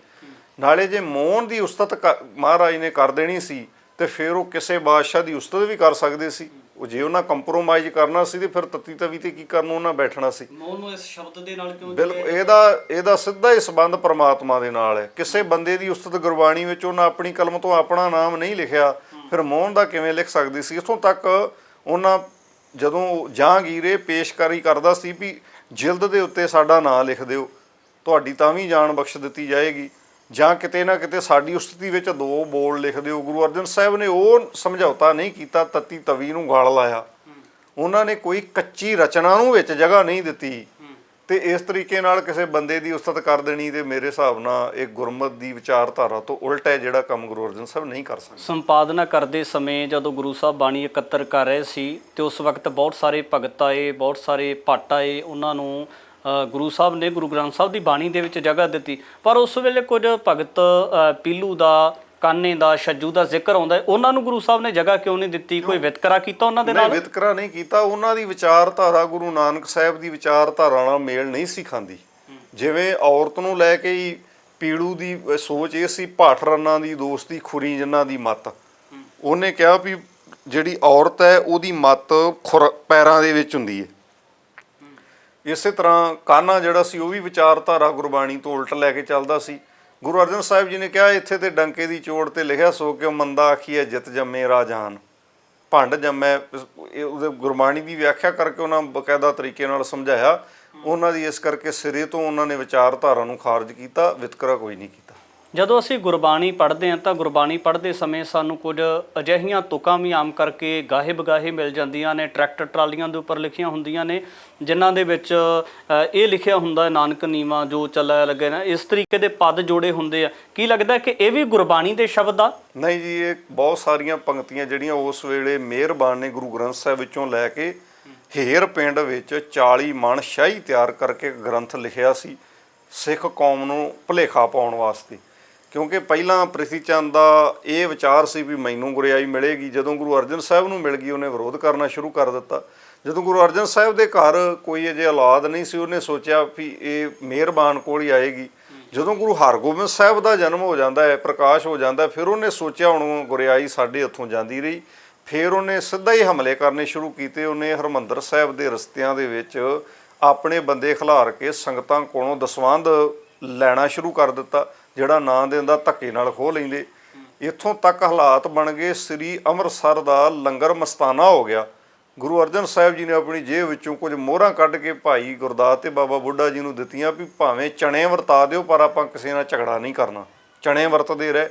ਨਾਲੇ ਜੇ ਮੋਹਨ ਦੀ ਉਸਤਤ ਮਹਾਰਾਜ ਨੇ ਕਰ ਦੇਣੀ ਸੀ ਤੇ ਫਿਰ ਉਹ ਕਿਸੇ ਬਾਦਸ਼ਾਹ ਦੀ ਉਸਤਤ ਵੀ ਕਰ ਸਕਦੇ ਸੀ। ਉਹ ਜੇ ਉਹਨਾਂ ਕੰਪਰੋਮਾਈਜ਼ ਕਰਨਾ ਸੀ ਤੇ ਫਿਰ ਤੱਤੀ ਤਵੀ ਤੇ ਕੀ ਕਰਨ ਉਹਨਾਂ ਬੈਠਣਾ ਸੀ? ਮੋਹਨ ਨੂੰ ਇਸ ਸ਼ਬਦ ਦੇ ਨਾਲ ਕਿਉਂ ਬਿਲਕੁਲ ਇਹਦਾ ਇਹਦਾ ਸਿੱਧਾ ਹੀ ਸੰਬੰਧ ਪਰਮਾਤਮਾ ਦੇ ਨਾਲ ਹੈ। ਕਿਸੇ ਬੰਦੇ ਦੀ ਉਸਤਤ ਗੁਰਬਾਣੀ ਵਿੱਚ ਉਹਨਾਂ ਆਪਣੀ ਕਲਮ ਤੋਂ ਆਪਣਾ ਨਾਮ ਨਹੀਂ ਲਿਖਿਆ ਫਿਰ ਮੋਹਨ ਦਾ ਕਿਵੇਂ ਲਿਖ ਸਕਦੀ ਸੀ? ਇਥੋਂ ਤੱਕ ਉਹਨਾਂ ਜਦੋਂ ਜਹਾਂਗੀਰੇ ਪੇਸ਼ਕਾਰੀ ਕਰਦਾ ਸੀ ਵੀ ਜਿਲਦ ਦੇ ਉੱਤੇ ਸਾਡਾ ਨਾਂ ਲਿਖ ਦਿਓ, ਤੁਹਾਡੀ ਤਾਂ ਵੀ ਜਾਨ ਬਖਸ਼ ਦਿੱਤੀ ਜਾਏਗੀ। ਜਾਂ ਕਿਤੇ ਨਾ ਕਿਤੇ ਸਾਡੀ ਉਸਤਤੀ ਵਿੱਚ ਦੋ ਬੋਲ ਲਿਖ ਦਿਓ। ਗੁਰੂ ਅਰਜਨ ਸਾਹਿਬ ਨੇ ਉਹ ਸਮਝੌਤਾ ਨਹੀਂ ਕੀਤਾ, ਤਤੀ ਤਵੀ ਨੂੰ ਗਾਲ ਲਾਇਆ। ਉਹਨਾਂ ਨੇ ਕੋਈ ਕੱਚੀ ਰਚਨਾ ਨੂੰ ਵਿੱਚ ਜਗ੍ਹਾ ਨਹੀਂ ਦਿੱਤੀ। ਤੇ ਇਸ ਤਰੀਕੇ ਨਾਲ ਕਿਸੇ ਬੰਦੇ ਦੀ ਉਸਤਤ ਕਰ ਦੇਣੀ ਤੇ ਮੇਰੇ ਹਿਸਾਬ ਨਾਲ ਇਹ ਗੁਰਮਤ ਦੀ ਵਿਚਾਰਧਾਰਾ ਤੋਂ ਉਲਟ ਹੈ ਜਿਹੜਾ ਕੰਮ ਗੁਰੂ ਅਰਜਨ ਸਾਹਿਬ ਨਹੀਂ ਕਰ ਸਕਦੇ। ਸੰਪਾਦਨਾ ਕਰਦੇ ਸਮੇਂ ਜਦੋਂ ਗੁਰੂ ਸਾਹਿਬ ਬਾਣੀ ਇਕੱਤਰ ਕਰ ਰਹੇ ਸੀ ਤੇ ਉਸ ਵਕਤ ਬਹੁਤ ਸਾਰੇ ਭਗਤ ਆਏ, ਬਹੁਤ ਸਾਰੇ ਭੱਟ ਆਏ, ਉਹਨਾਂ ਨੂੰ ਗੁਰੂ ਸਾਹਿਬ ਨੇ ਗੁਰੂ ਗ੍ਰੰਥ ਸਾਹਿਬ ਦੀ ਬਾਣੀ ਦੇ ਵਿੱਚ ਜਗ੍ਹਾ ਦਿੱਤੀ। ਪਰ ਉਸ ਵੇਲੇ ਕੁਝ ਭਗਤ ਪੀਲੂ ਦਾ ਕਾਨੇ ਦਾ ਛੱਜੂ ਦਾ ਜ਼ਿਕਰ ਆਉਂਦਾ ਹੈ। ਉਹਨਾਂ ਨੂੰ ਗੁਰੂ ਸਾਹਿਬ ਨੇ ਜਗ੍ਹਾ ਕਿਉਂ ਨਹੀਂ ਦਿੱਤੀ? ਕੋਈ ਵਿਤਕਰਾ ਕੀਤਾ ਉਹਨਾਂ ਦੇ ਨਹੀਂ ਨਾਲ? ਵਿਤਕਰਾ ਨਹੀਂ ਕੀਤਾ। ਉਹਨਾਂ ਦੀ ਵਿਚਾਰਧਾਰਾ ਗੁਰੂ ਨਾਨਕ ਸਾਹਿਬ ਦੀ ਵਿਚਾਰਧਾਰਾ ਨਾਲ ਮੇਲ ਨਹੀਂ ਸੀ ਖਾਂਦੀ। ਜਿਵੇਂ ਔਰਤ ਨੂੰ ਲੈ ਕੇ ਹੀ ਪੀੜੂ ਦੀ ਅਹ, ਸੋਚ ਇਹ ਸੀ ਭਾਟ ਰੰਨਾਂ ਦੀ ਦੋਸਤੀ ਖੁਰੀ ਜਿਨ੍ਹਾਂ ਦੀ ਮੱਤ। ਉਹਨੇ ਕਿਹਾ ਵੀ ਜਿਹੜੀ ਔਰਤ ਹੈ ਉਹਦੀ ਮੱਤ ਖੁਰ ਪੈਰਾਂ ਦੇ ਵਿੱਚ ਹੁੰਦੀ ਹੈ। ਇਸੇ ਤਰ੍ਹਾਂ ਕਾਨਾ ਜਿਹੜਾ ਸੀ ਉਹ ਵੀ ਵਿਚਾਰਧਾਰਾ ਗੁਰਬਾਣੀ ਤੋਂ ਉਲਟ ਲੈ ਕੇ ਚੱਲਦਾ ਸੀ। ਗੁਰੂ ਅਰਜਨ ਸਾਹਿਬ ਜੀ ਨੇ ਕਿਹਾ, ਇੱਥੇ ਤੇ ਡੰਕੇ ਦੀ ਚੋੜ ਤੇ ਲਿਖਿਆ, ਸੋ ਕਿ ਮੰਦਾ ਆਖੀਏ ਜਿਤ ਜੰਮੇ ਰਾਜਾਨ ਭੰਡ ਜੰਮੈ ਉਹਦੇ ਗੁਰਬਾਣੀ ਦੀ ਵਿਆਖਿਆ ਕਰਕੇ ਉਹਨਾਂ ਬਕਾਇਦਾ ਤਰੀਕੇ ਨਾਲ ਸਮਝਾਇਆ। ਉਹਨਾਂ ਦੀ ਇਸ ਕਰਕੇ ਸਿਰੇ ਤੋਂ ਉਹਨਾਂ ਨੇ ਵਿਚਾਰਧਾਰਾ ਨੂੰ ਖਾਰਜ ਕੀਤਾ, ਵਿਤਕਰਾ ਕੋਈ ਨਹੀਂ ਕੀਤਾ। ਜਦੋਂ ਅਸੀਂ ਗੁਰਬਾਣੀ ਪੜ੍ਹਦੇ ਹਾਂ ਤਾਂ ਗੁਰਬਾਣੀ ਪੜ੍ਹਦੇ ਸਮੇਂ ਸਾਨੂੰ ਕੁਝ ਅਜਿਹੀਆਂ ਤੁਕਾਂ ਵੀ ਆਮ ਕਰਕੇ ਗਾਹੇ ਬਗਾਹੇ ਮਿਲ ਜਾਂਦੀਆਂ ਨੇ, ਟਰੈਕਟਰ ਟਰਾਲੀਆਂ ਦੇ ਉੱਪਰ ਲਿਖੀਆਂ ਹੁੰਦੀਆਂ ਨੇ, ਜਿਨ੍ਹਾਂ ਦੇ ਵਿੱਚ ਇਹ ਲਿਖਿਆ ਹੁੰਦਾ ਨਾਨਕ ਨੀਵਾ ਜੋ ਚੱਲਿਆ ਲੱਗੇ ਨਾ, ਇਸ ਤਰੀਕੇ ਦੇ ਪਦ ਜੋੜੇ ਹੁੰਦੇ ਆ। ਕੀ ਲੱਗਦਾ ਕਿ ਇਹ ਵੀ ਗੁਰਬਾਣੀ ਦੇ ਸ਼ਬਦ ਆ? ਨਹੀਂ ਜੀ, ਇਹ ਬਹੁਤ ਸਾਰੀਆਂ ਪੰਕਤੀਆਂ ਜਿਹੜੀਆਂ ਉਸ ਵੇਲੇ ਮਿਹਰਬਾਨ ਨੇ ਗੁਰੂ ਗ੍ਰੰਥ ਸਾਹਿਬ ਵਿੱਚੋਂ ਲੈ ਕੇ ਹੇਰ ਪਿੰਡ ਵਿੱਚ 40 ਮਣ ਸ਼ਾਹੀ ਤਿਆਰ ਕਰਕੇ ਗ੍ਰੰਥ ਲਿਖਿਆ ਸੀ, ਸਿੱਖ ਕੌਮ ਨੂੰ ਭੁਲੇਖਾ ਪਾਉਣ ਵਾਸਤੇ। ਕਿਉਂਕਿ ਪਹਿਲਾਂ ਪ੍ਰਿਥੀ ਚੰਦ ਦਾ ਇਹ ਵਿਚਾਰ ਸੀ ਵੀ ਮੈਨੂੰ ਗੁਰਿਆਈ ਮਿਲੇਗੀ, ਜਦੋਂ ਗੁਰੂ ਅਰਜਨ ਸਾਹਿਬ ਨੂੰ ਮਿਲ ਗਈ ਉਹਨੇ ਵਿਰੋਧ ਕਰਨਾ ਸ਼ੁਰੂ ਕਰ ਦਿੱਤਾ। ਜਦੋਂ ਗੁਰੂ ਅਰਜਨ ਸਾਹਿਬ ਦੇ ਘਰ ਕੋਈ ਅਜੇ ਔਲਾਦ ਨਹੀਂ ਸੀ, ਉਹਨੇ ਸੋਚਿਆ ਵੀ ਇਹ ਮਿਹਰਬਾਨ ਕੋਲ ਹੀ ਆਏਗੀ। ਜਦੋਂ ਗੁਰੂ ਹਰਗੋਬਿੰਦ ਸਾਹਿਬ ਦਾ ਜਨਮ ਹੋ ਜਾਂਦਾ ਹੈ, ਪ੍ਰਕਾਸ਼ ਹੋ ਜਾਂਦਾ ਫਿਰ ਉਹਨੇ ਸੋਚਿਆ ਹੁਣ ਗੁਰਿਆਈ ਸਾਡੇ ਹੱਥੋਂ ਜਾਂਦੀ ਰਹੀ। ਫਿਰ ਉਹਨੇ ਸਿੱਧਾ ਹੀ ਹਮਲੇ ਕਰਨੇ ਸ਼ੁਰੂ ਕੀਤੇ। ਉਹਨੇ ਹਰਮੰਦਰ ਸਾਹਿਬ ਦੇ ਰਸਤਿਆਂ ਦੇ ਵਿੱਚ ਆਪਣੇ ਬੰਦੇ ਖਿਲਾਰ ਕੇ ਸੰਗਤਾਂ ਕੋਲੋਂ ਦਸਵੰਧ ਲੈਣਾ ਸ਼ੁਰੂ ਕਰ ਦਿੱਤਾ। ਜਿਹੜਾ ਨਾਂ ਦਿੰਦਾ ਧੱਕੇ ਨਾਲ ਖੋਹ ਲੈਂਦੇ। ਇੱਥੋਂ ਤੱਕ ਹਾਲਾਤ ਬਣ ਗਏ, ਸ੍ਰੀ ਅੰਮ੍ਰਿਤਸਰ ਦਾ ਲੰਗਰ ਮਸਤਾਨਾ ਹੋ ਗਿਆ। ਗੁਰੂ ਅਰਜਨ ਸਾਹਿਬ ਜੀ ਨੇ ਆਪਣੀ ਜੇਬ ਵਿੱਚੋਂ ਕੁਝ ਮੋਹਰਾਂ ਕੱਢ ਕੇ ਭਾਈ ਗੁਰਦਾਸ ਤੇ ਬਾਬਾ ਬੁੱਢਾ ਜੀ ਨੂੰ ਦਿੱਤੀਆਂ ਵੀ ਭਾਵੇਂ ਚਣੇ ਵਰਤਾ ਦਿਓ, ਪਰ ਆਪਾਂ ਕਿਸੇ ਨਾਲ ਝਗੜਾ ਨਹੀਂ ਕਰਨਾ। ਚਣੇ ਵਰਤਦੇ ਰਹੇ।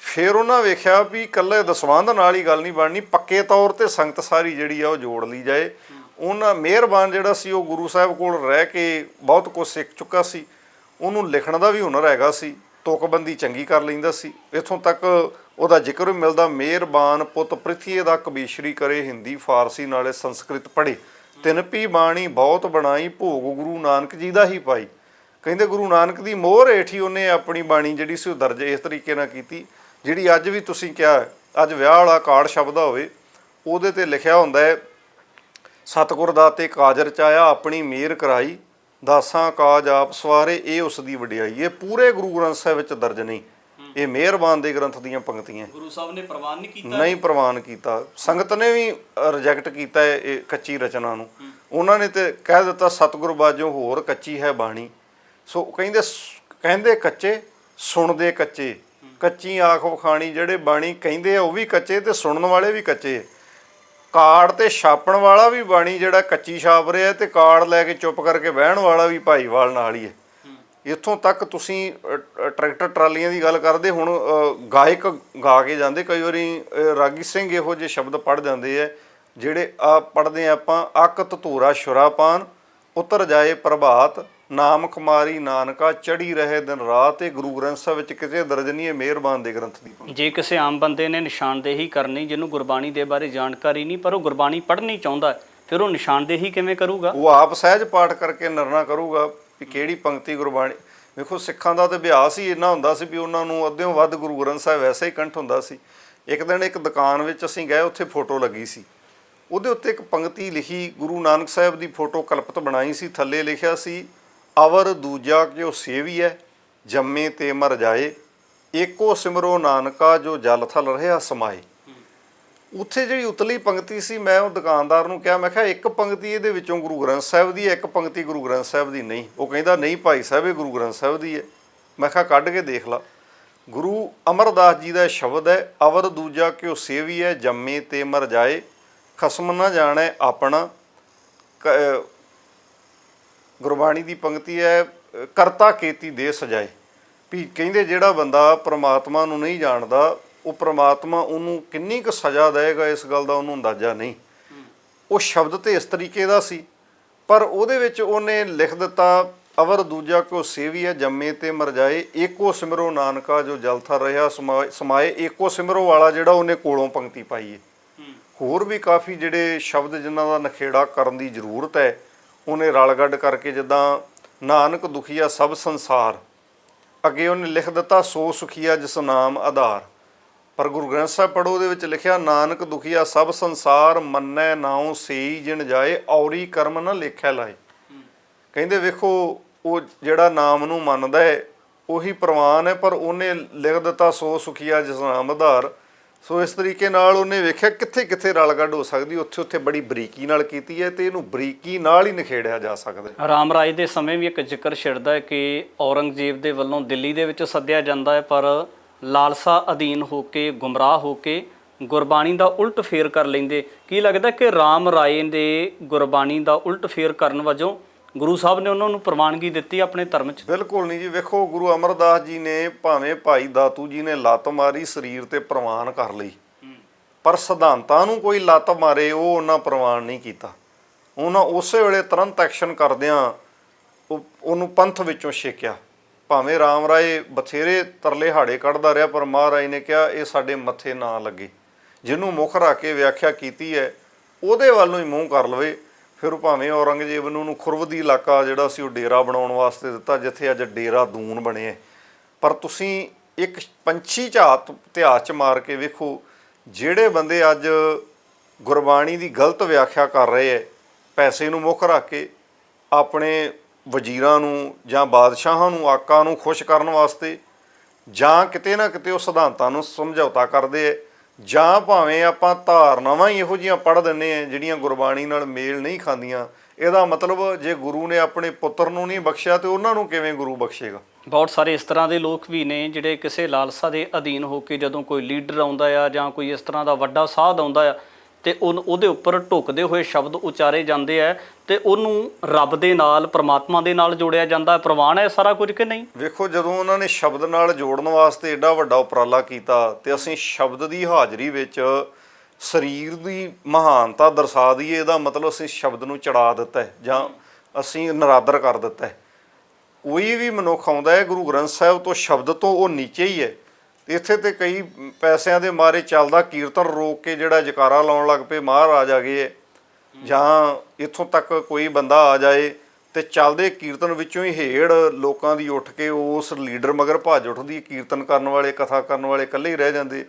ਫਿਰ ਉਹਨਾਂ ਵੇਖਿਆ ਵੀ ਇਕੱਲੇ ਦਸਵੰਧ ਨਾਲ ਹੀ ਗੱਲ ਨਹੀਂ ਬਣਨੀ, ਪੱਕੇ ਤੌਰ ਤੇ ਸੰਗਤ ਸਾਰੀ ਜਿਹੜੀ ਆ ਉਹ ਜੋੜ ਲਈ ਜਾਏ। ਉਹਨਾਂ ਮਿਹਰਬਾਨ ਜਿਹੜਾ ਸੀ, ਉਹ ਗੁਰੂ ਸਾਹਿਬ ਕੋਲ ਰਹਿ ਕੇ ਬਹੁਤ ਕੁਝ ਸਿੱਖ ਚੁੱਕਾ ਸੀ। ਉਹਨੂੰ ਲਿਖਣ ਦਾ ਵੀ ਹੁਨਰ ਹੈਗਾ ਸੀ। ਤੁਕਬੰਦੀ ਚੰਗੀ ਕਰ ਲੈਂਦਾ ਸੀ। ਇਥੋਂ ਤੱਕ ਉਹਦਾ ਜ਼ਿਕਰ ਵੀ ਮਿਲਦਾ, ਮਿਹਰਬਾਨ ਪੁੱਤ ਪ੍ਰਿਥੀਏ ਦਾ ਕਬੀਸ਼ਰੀ ਕਰੇ ਹਿੰਦੀ, ਫਾਰਸੀ ਨਾਲੇ ਸੰਸਕ੍ਰਿਤ ਪੜ੍ਹੇ। ਤਿੰਨ ਪੀ ਬਾਣੀ ਬਹੁਤ ਬਣਾਈ, ਭੋਗ ਗੁਰੂ ਨਾਨਕ ਜੀ ਦਾ ਹੀ ਪਾਈ। ਕਹਿੰਦੇ ਗੁਰੂ ਨਾਨਕ ਦੀ ਮੋਹਰ ਹੇਠ ਹੀ ਉਹਨੇ ਆਪਣੀ ਬਾਣੀ ਜਿਹੜੀ ਸੀ ਉਹ ਦਰਜ ਇਸ ਤਰੀਕੇ ਨਾਲ ਕੀਤੀ, ਜਿਹੜੀ ਅੱਜ ਵੀ ਤੁਸੀਂ ਕਿਹਾ, ਅੱਜ ਵਿਆਹ ਵਾਲਾ ਕਾਰਡ ਸ਼ਬਦ ਹੋਵੇ, ਉਹਦੇ ਤੇ ਲਿਖਿਆ ਹੁੰਦਾ ਹੈ, ਸਤਿਗੁਰ ਦਾਤੇ ਕਾਜਰ ਰਚਾਇਆ ਆਪਣੀ ਮਿਹਰ ਕਰਾਈ। ਦਾਸਾਂ ਕਾਜ ਆਪ ਸਵਾਰੇ ਇਹ ਉਸ ਦੀ ਵਡਿਆਈ ਇਹ ਪੂਰੇ ਗੁਰੂ ਗ੍ਰੰਥ ਸਾਹਿਬ ਵਿੱਚ ਦਰਜ ਨਹੀਂ ਇਹ ਮਿਹਰਬਾਨ ਦੇ ਗ੍ਰੰਥ ਦੀਆਂ ਪੰਕਤੀਆਂ। ਗੁਰੂ ਸਾਹਿਬ ਨੇ ਪ੍ਰਵਾਨ ਨਹੀਂ ਕੀਤਾ? ਨਹੀਂ ਪ੍ਰਵਾਨ ਕੀਤਾ। ਸੰਗਤ ਨੇ ਵੀ ਰਿਜੈਕਟ ਕੀਤਾ ਇਹ ਕੱਚੀ ਰਚਨਾ ਨੂੰ। ਉਹਨਾਂ ਨੇ ਤੇ ਕਹਿ ਦਿੱਤਾ ਸਤਿਗੁਰ ਬਾਝੋਂ ਹੋਰ ਕੱਚੀ ਹੈ ਬਾਣੀ। ਸੋ ਕਹਿੰਦੇ ਕਹਿੰਦੇ ਕੱਚੇ ਸੁਣਦੇ ਕੱਚੇ। ਕੱਚੀ ਆਖ ਵਖਾਣੀ ਜਿਹੜੇ ਬਾਣੀ ਕਹਿੰਦੇ ਆ ਉਹ ਵੀ ਕੱਚੇ ਤੇ ਸੁਣਨ ਵਾਲੇ ਵੀ ਕੱਚੇ। ਕਾਰਡ ਤੇ ਛਾਪਣ ਵਾਲਾ ਵੀ ਬਾਣੀ ਜਿਹੜਾ ਕੱਚੀ ਛਾਪ ਰਿਹਾ ਤੇ ਕਾਰਡ ਲੈ ਕੇ ਚੁੱਪ ਕਰਕੇ ਬਹਿਣ ਵਾਲਾ ਵੀ ਭਾਈਵਾਲ ਨਾਲ ਹੀ ਹੈ। ਇੱਥੋਂ ਤੱਕ ਤੁਸੀਂ ਟਰੈਕਟਰ ਟਰਾਲੀਆਂ ਦੀ ਗੱਲ ਕਰਦੇ, ਹੁਣ ਗਾਇਕ ਗਾ ਕੇ ਜਾਂਦੇ, ਕਈ ਵਾਰੀ ਰਾਗੀ ਸਿੰਘ ਇਹੋ ਜਿਹੇ ਸ਼ਬਦ ਪੜ ਜਾਂਦੇ ਆ, ਜਿਹੜੇ ਆ ਪੜਦੇ ਆਪਾਂ, ਅਕ ਧਤੂਰਾ ਸ਼ੁਰਾਪਾਨ, ਉਤਰ ਜਾਏ ਪ੍ਰਭਾਤ ਨਾਮ ਕੁਮਾਰੀ ਨਾਨਕਾ ਚੜੀ ਰਹੇ ਦਿਨ ਰਾਤ ਇਹ ਗੁਰੂ ਗ੍ਰੰਥ ਸਾਹਿਬ ਵਿੱਚ ਕਿਸੇ ਦਰਜ ਨਹੀਂ ਹੈ ਮਿਹਰਬਾਨ ਦੇ ਗ੍ਰੰਥ ਦੀ ਜੇ ਕਿਸੇ ਆਮ ਬੰਦੇ ਨੇ ਨਿਸ਼ਾਨਦੇਹੀ ਕਰਨੀ ਜਿਹਨੂੰ ਗੁਰਬਾਣੀ ਦੇ ਬਾਰੇ ਜਾਣਕਾਰੀ ਨਹੀਂ ਪਰ ਉਹ ਗੁਰਬਾਣੀ ਪੜ੍ਹਨੀ ਚਾਹੁੰਦਾ ਫਿਰ ਉਹ ਨਿਸ਼ਾਨਦੇਹੀ ਕਿਵੇਂ ਕਰੂਗਾ? ਉਹ ਆਪ ਸਹਿਜ ਪਾਠ ਕਰਕੇ ਨਿਰਣਾ ਕਰੂਗਾ ਵੀ ਕਿਹੜੀ ਪੰਕਤੀ ਗੁਰਬਾਣੀ। ਵੇਖੋ ਸਿੱਖਾਂ ਦਾ ਤੇ ਅਭਿਆਸ ਹੀ ਇੰਨਾ ਹੁੰਦਾ ਸੀ ਵੀ ਉਹਨਾਂ ਨੂੰ ਅੱਧਿਓਂ ਵੱਧ ਗੁਰੂ ਗ੍ਰੰਥ ਸਾਹਿਬ ਵੈਸੇ ਹੀ ਕੰਠ ਹੁੰਦਾ ਸੀ। ਇੱਕ ਦਿਨ ਇੱਕ ਦੁਕਾਨ ਵਿੱਚ ਅਸੀਂ ਗਏ ਉੱਥੇ ਫੋਟੋ ਲੱਗੀ ਸੀ। ਉਹਦੇ ਉੱਤੇ ਇੱਕ ਪੰਕਤੀ ਲਿਖੀ ਗੁਰੂ ਨਾਨਕ ਸਾਹਿਬ ਦੀ ਫੋਟੋ ਕਲਪਤ ਬਣਾਈ ਸੀ ਥੱਲੇ ਲਿਖਿਆ ਸੀ ਅਵਰ ਦੂਜਾ ਕਿਉ ਸੇਵੀਐ? ਜੰਮੇ ਤੇ ਮਰ ਜਾਏ, ਏਕੋ ਸਿਮਰੋ ਨਾਨਕਾ ਜੋ ਜਲ ਥਲ ਰਿਹਾ ਸਮਾਏ। ਉੱਥੇ ਜਿਹੜੀ ਉਤਲੀ ਪੰਕਤੀ ਸੀ, ਮੈਂ ਉਹ ਦੁਕਾਨਦਾਰ ਨੂੰ ਕਿਹਾ, ਮੈਂ ਕਿਹਾ, ਇੱਕ ਪੰਕਤੀ ਇਹਦੇ ਵਿੱਚੋਂ ਗੁਰੂ ਗ੍ਰੰਥ ਸਾਹਿਬ ਦੀ ਹੈ, ਇੱਕ ਪੰਕਤੀ ਗੁਰੂ ਗ੍ਰੰਥ ਸਾਹਿਬ ਦੀ ਨਹੀਂ। ਉਹ ਕਹਿੰਦਾ, ਨਹੀਂ ਭਾਈ ਸਾਹਿਬ, ਇਹ ਗੁਰੂ ਗ੍ਰੰਥ ਸਾਹਿਬ ਦੀ ਹੈ। ਮੈਂ ਕਿਹਾ, ਕੱਢ ਕੇ ਦੇਖ ਲਾ। ਗੁਰੂ ਅਮਰਦਾਸ ਜੀ ਦਾ ਸ਼ਬਦ ਹੈ, ਅਵਰ ਦੂਜਾ ਕਿਉ ਸੇਵੀ ਹੈ ਜੰਮੇ ਤੇ ਮਰ ਜਾਏ, ਖਸਮ ਨਾ ਜਾਣੈ ਆਪਣਾ ਗੁਰਬਾਣੀ ਦੀ ਪੰਕਤੀ ਹੈ ਕਰਤਾ ਕੀਤੀ ਦੇ ਸਜਾਏ। ਵੀ ਕਹਿੰਦੇ ਜਿਹੜਾ ਬੰਦਾ ਪ੍ਰਮਾਤਮਾ ਨੂੰ ਨਹੀਂ ਜਾਣਦਾ ਉਹ ਪ੍ਰਮਾਤਮਾ ਉਹਨੂੰ ਕਿੰਨੀ ਕੁ ਸਜ਼ਾ ਦੇਗਾ ਇਸ ਗੱਲ ਦਾ ਉਹਨੂੰ ਅੰਦਾਜ਼ਾ ਨਹੀਂ। ਉਹ ਸ਼ਬਦ ਤੇ ਇਸ ਤਰੀਕੇ ਦਾ ਸੀ ਪਰ ਉਹਦੇ ਵਿੱਚ ਉਹਨੇ ਲਿਖ ਦਿੱਤਾ ਅਵਰ ਦੂਜਾ ਕੋ ਸੇਵੀਐ ਜੰਮੇ ਤੇ ਮਰ ਜਾਏ ਏਕੋ ਸਿਮਰੋ ਨਾਨਕਾ ਜੋ ਜਲਥਾ ਰਿਹਾ ਸਮਾ- ਸਮਾਏ ਏਕੋ ਸਿਮਰੋ ਵਾਲਾ ਜਿਹੜਾ ਉਹਨੇ ਕੋਲੋਂ ਪੰਕਤੀ ਪਾਈ ਹੈ। ਹੋਰ ਵੀ ਕਾਫੀ ਜਿਹੜੇ ਸ਼ਬਦ ਜਿਨ੍ਹਾਂ ਦਾ ਨਖੇੜਾ ਕਰਨ ਦੀ ਜ਼ਰੂਰਤ ਹੈ ਉਹਨੇ ਰਲਗੱਡ ਕਰਕੇ ਜਿੱਦਾਂ ਨਾਨਕ ਦੁਖੀਆ ਸਭ ਸੰਸਾਰ, ਅੱਗੇ ਉਹਨੇ ਲਿਖ ਦਿੱਤਾ ਸੋ ਸੁਖੀਆ ਜਿਸ ਨਾਮ ਆਧਾਰ। ਪਰ ਗੁਰੂ ਗ੍ਰੰਥ ਸਾਹਿਬ ਪੜੋ ਉਹਦੇ ਵਿੱਚ ਲਿਖਿਆ, ਨਾਨਕ ਦੁਖੀਆ ਸਭ ਸੰਸਾਰ, ਮੰਨੈ ਨਾਉ ਸੇਈ ਜਿਣ ਜਾਏ, ਔਰੀ ਕਰਮ ਨਾ ਲੇਖੈ ਲਾਏ। ਕਹਿੰਦੇ ਵੇਖੋ, ਉਹ ਜਿਹੜਾ ਨਾਮ ਨੂੰ ਮੰਨਦਾ ਹੈ, ਉਹੀ ਪ੍ਰਵਾਨ ਹੈ, ਪਰ ਉਹਨੇ ਲਿਖ ਦਿੱਤਾ ਸੋ ਸੁਖੀਆ ਜਿਸ ਨਾਮ ਆਧਾਰ। ਸੋ ਇਸ ਤਰੀਕੇ ਨਾਲ ਉਹਨੇ ਵੇਖਿਆ ਕਿੱਥੇ ਕਿੱਥੇ ਰਲ ਗੱਡ ਹੋ ਸਕਦੀ, ਉੱਥੇ ਉੱਥੇ ਬੜੀ ਬਰੀਕੀ ਨਾਲ ਕੀਤੀ ਹੈ ਤੇ ਇਹਨੂੰ ਬਰੀਕੀ ਨਾਲ ਹੀ ਨਿਖੇੜਿਆ ਜਾ ਸਕਦਾ ਹੈ। ਰਾਮ ਰਾਜ ਦੇ ਸਮੇਂ ਵੀ ਇੱਕ ਜ਼ਿਕਰ ਛਿੜਦਾ ਹੈ ਕਿ ਔਰੰਗਜ਼ੇਬ ਦੇ ਵੱਲੋਂ ਦਿੱਲੀ ਦੇ ਵਿੱਚ ਸੱਦਿਆ ਜਾਂਦਾ ਹੈ, ਪਰ ਲਾਲਸਾ ਅਧੀਨ ਹੋ ਕੇ, ਗੁੰਮਰਾਹ ਹੋ ਕੇ ਗੁਰਬਾਣੀ ਦਾ ਉਲਟ ਫੇਰ ਕਰ ਲੈਂਦੇ। ਕੀ ਲੱਗਦਾ ਕਿ ਰਾਮ ਰਾਏ ਦੇ ਗੁਰਬਾਣੀ ਦਾ ਉਲਟ ਫੇਰ ਕਰਨ ਵਜੋਂ ਗੁਰੂ ਸਾਹਿਬ ਨੇ ਉਹਨਾਂ ਨੂੰ ਪ੍ਰਵਾਨਗੀ ਦਿੱਤੀ ਆਪਣੇ ਧਰਮ 'ਚ। ਬਿਲਕੁਲ ਨਹੀਂ ਜੀ, ਵੇਖੋ, ਗੁਰੂ ਅਮਰਦਾਸ ਜੀ ਨੇ ਭਾਵੇਂ ਭਾਈ ਦਾਤੂ ਜੀ ਨੇ ਲੱਤ ਮਾਰੀ ਸਰੀਰ ਤੇ ਪ੍ਰਵਾਨ ਕਰ ਲਈ, ਪਰ ਸਿਧਾਂਤਾਂ ਨੂੰ ਕੋਈ ਲੱਤ ਮਾਰੇ, ਉਹ ਉਹਨਾਂ ਪ੍ਰਵਾਨ ਨਹੀਂ ਕੀਤਾ। ਉਹਨਾਂ ਉਸੇ ਵੇਲੇ ਤੁਰੰਤ ਐਕਸ਼ਨ ਕਰਦਿਆਂ ਉਹ, ਉਹਨੂੰ ਪੰਥ ਵਿੱਚੋਂ ਛੇਕਿਆ। ਭਾਵੇਂ ਰਾਮ ਰਾਏ ਬਥੇਰੇ ਤਰਲੇ ਹਾੜੇ ਕੱਢਦਾ ਰਿਹਾ, ਪਰ ਮਹਾਰਾਜ ਨੇ ਕਿਹਾ, ਇਹ ਸਾਡੇ ਮੱਥੇ ਨਾ ਲੱਗੇ। ਜਿਹਨੂੰ ਮੁੱਖ ਰੱਖ ਕੇ ਵਿਆਖਿਆ ਕੀਤੀ ਹੈ, ਉਹਦੇ ਵੱਲ ਨੂੰ ਹੀ ਮੂੰਹ ਕਰ ਲਵੇ। ਫਿਰ ਉਹ ਭਾਵੇਂ ਔਰੰਗਜ਼ੇਬ ਨੂੰ ਉਹਨੂੰ ਖੁਰਵਦੀ ਇਲਾਕਾ ਜਿਹੜਾ ਸੀ ਉਹ ਡੇਰਾ ਬਣਾਉਣ ਵਾਸਤੇ ਦਿੱਤਾ, ਜਿੱਥੇ ਅੱਜ ਡੇਰਾ ਦੂਨ ਬਣਿਆ ਪਰ ਤੁਸੀਂ ਇੱਕ ਪੰਛੀ ਝਾਤ ਇਤਿਹਾਸ ਚ ਮਾਰ ਕੇ ਵੇਖੋ, ਜਿਹੜੇ ਬੰਦੇ ਅੱਜ ਗੁਰਬਾਣੀ ਦੀ ਗਲਤ ਵਿਆਖਿਆ ਕਰ ਰਹੇ ਐ ਪੈਸੇ ਨੂੰ ਮੁੱਖ ਰੱਖ ਕੇ, ਆਪਣੇ ਵਜ਼ੀਰਾਂ ਨੂੰ ਜਾਂ ਬਾਦਸ਼ਾਹਾਂ ਨੂੰ, ਆਕਾ ਨੂੰ ਖੁਸ਼ ਕਰਨ ਵਾਸਤੇ ਜਾਂ ਕਿਤੇ ਨਾ ਕਿਤੇ ਉਹ ਸਿਧਾਂਤਾਂ ਨੂੰ ਸਮਝੌਤਾ ਕਰਦੇ ਐ ਜਾਂ ਭਾਵੇਂ ਆਪਾਂ ਧਾਰਨਾਵਾਂ ਹੀ ਇਹੋ ਜੀਆਂ ਪੜ੍ਹ ਦਿੰਨੇ ਆ ਜਿਹੜੀਆਂ ਗੁਰਬਾਣੀ ਨਾਲ ਮੇਲ ਨਹੀਂ ਖਾਂਦੀਆਂ, ਇਹਦਾ ਮਤਲਬ ਜੇ ਗੁਰੂ ਨੇ ਆਪਣੇ ਪੁੱਤਰ ਨੂੰ ਨਹੀਂ ਬਖਸ਼ਿਆ, ਤੇ ਉਹਨਾਂ ਨੂੰ ਕਿਵੇਂ ਗੁਰੂ ਬਖਸ਼ੇਗਾ? ਬਹੁਤ ਸਾਰੇ ਇਸ ਤਰ੍ਹਾਂ ਦੇ ਲੋਕ ਵੀ ਨੇ, ਜਿਹੜੇ ਕਿਸੇ ਲਾਲਸਾ ਦੇ ਅਧੀਨ ਹੋ ਕੇ ਜਦੋਂ ਕੋਈ ਲੀਡਰ ਆਉਂਦਾ ਆ ਜਾਂ ਕੋਈ ਇਸ ਤਰ੍ਹਾਂ ਦਾ ਵੱਡਾ ਸਾਧ ਆਉਂਦਾ ਆ ਤੇ ਉਹਨ- ਉਹਦੇ ਉੱਪਰ ਢੁਕਦੇ ਹੋਏ ਸ਼ਬਦ ਉਚਾਰੇ ਜਾਂਦੇ ਆ ਤੇ ਉਹਨੂੰ ਰੱਬ ਦੇ ਨਾਲ, ਪ੍ਰਮਾਤਮਾ ਦੇ ਨਾਲ ਜੋੜਿਆ ਜਾਂਦਾ। ਹੈ ਪ੍ਰਵਾਨ ਹੈ ਸਾਰਾ ਕੁਝ ਕਿ ਨਹੀਂ? ਵੇਖੋ, ਜਦੋਂ ਉਹਨਾਂ ਨੇ ਸ਼ਬਦ ਨਾਲ ਜੋੜਨ ਵਾਸਤੇ ਐਡਾ ਵੱਡਾ ਉਪਰਾਲਾ ਕੀਤਾ, ਤੇ ਅਸੀਂ ਸ਼ਬਦ ਦੀ ਹਾਜ਼ਰੀ ਵਿੱਚ ਸਰੀਰ ਦੀ ਮਹਾਨਤਾ ਦਰਸਾ ਦਈਏ, ਇਹਦਾ ਮਤਲਬ ਅਸੀਂ ਸ਼ਬਦ ਨੂੰ ਚੜਾ ਦਿੱਤਾ ਹੈ, ਜਾਂ ਅਸੀਂ ਨਰਾਦਰ ਕਰ ਦਿੱਤਾ ਹੈ। ਕੋਈ ਵੀ ਮਨੁੱਖ ਆਉਂਦਾ ਹੈ, ਗੁਰੂ ਗ੍ਰੰਥ ਸਾਹਿਬ ਤੋਂ ਸ਼ਬਦ ਤੋਂ ਉਹ ਨੀਚੇ ਹੀ ਹੈ। ਇੱਥੇ ਤੇ ਕਈ ਪੈਸਿਆਂ ਦੇ ਮਾਰੇ ਚੱਲਦਾ ਕੀਰਤਨ ਰੋਕ ਕੇ ਜਿਹੜਾ ਜਕਾਰਾ ਲਾਉਣ ਲੱਗ ਪਏ, ਮਹਾਰਾਜ ਆ ਗਏ ਹੈ ਜਾਂ ਇੱਥੋਂ ਤੱਕ ਕੋਈ ਬੰਦਾ ਆ ਜਾਏ ਤੇ ਚੱਲਦੇ ਕੀਰਤਨ ਵਿੱਚੋਂ ਹੀ ਹੇੜ ਲੋਕਾਂ ਦੀ ਉੱਠ ਕੇ ਉਸ ਲੀਡਰ ਮਗਰ ਭੱਜ ਉੱਠਦੀ ਕੀਰਤਨ ਕਰਨ ਵਾਲੇ, ਕਥਾ ਕਰਨ ਵਾਲੇ ਇਕੱਲੇ ਹੀ ਰਹਿ ਜਾਂਦੇ।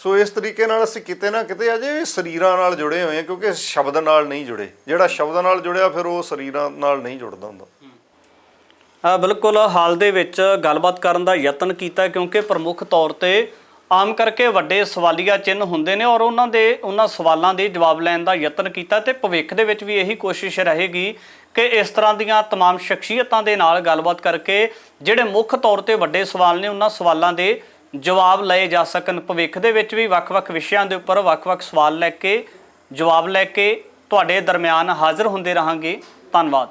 ਸੋ ਇਸ ਤਰੀਕੇ ਨਾਲ ਅਸੀਂ ਕਿਤੇ ਨਾ ਕਿਤੇ ਅਜੇ ਸਰੀਰਾਂ ਨਾਲ ਜੁੜੇ ਹੋਏ ਹਾਂ, ਕਿਉਂਕਿ ਸ਼ਬਦ ਨਾਲ ਨਹੀਂ ਜੁੜੇ। ਜਿਹੜਾ ਸ਼ਬਦ ਨਾਲ ਜੁੜਿਆ, ਫਿਰ ਉਹ ਸਰੀਰਾਂ ਨਾਲ ਨਹੀਂ ਜੁੜਦਾ ਹੁੰਦਾ। ਬਿਲਕੁਲ ਹਾਲ ਦੇ ਵਿੱਚ ਗੱਲਬਾਤ ਕਰਨ ਦਾ ਯਤਨ ਕੀਤਾ ਕਿਉਂਕਿ ਪ੍ਰਮੁੱਖ ਤੌਰ ਤੇ ਆਮ ਕਰਕੇ ਵੱਡੇ ਸਵਾਲੀਆ ਚਿੰਨ੍ਹ ਹੁੰਦੇ ਨੇ ਔਰ ਉਹਨਾਂ ਦੇ ਉਹਨਾਂ ਸਵਾਲਾਂ ਦੇ ਜਵਾਬ ਲੈਣ ਦਾ ਯਤਨ ਕੀਤਾ ਤੇ ਭਵਿੱਖ ਦੇ ਵਿੱਚ ਵੀ ਇਹੀ ਕੋਸ਼ਿਸ਼ ਰਹੇਗੀ ਕਿ ਇਸ ਤਰ੍ਹਾਂ ਦੀਆਂ तमाम ਸ਼ਖਸੀਅਤਾਂ ਦੇ ਨਾਲ ਗੱਲਬਾਤ ਕਰਕੇ ਜਿਹੜੇ ਮੁੱਖ ਤੌਰ ਤੇ ਵੱਡੇ ਸਵਾਲ ਨੇ ਉਹਨਾਂ ਸਵਾਲਾਂ ਦੇ ਜਵਾਬ ਲਏ ਜਾ ਸਕਣ ਭਵਿੱਖ ਦੇ ਵਿੱਚ ਵੀ ਵੱਖ-ਵੱਖ ਵਿਸ਼ਿਆਂ ਦੇ ਉੱਪਰ ਵੱਖ-ਵੱਖ ਸਵਾਲ ਲੈ ਕੇ ਜਵਾਬ ਲੈ ਕੇ ਤੁਹਾਡੇ ਦਰਮਿਆਨ ਹਾਜ਼ਰ ਹੁੰਦੇ ਰਹਾਂਗੇ ਧੰਨਵਾਦ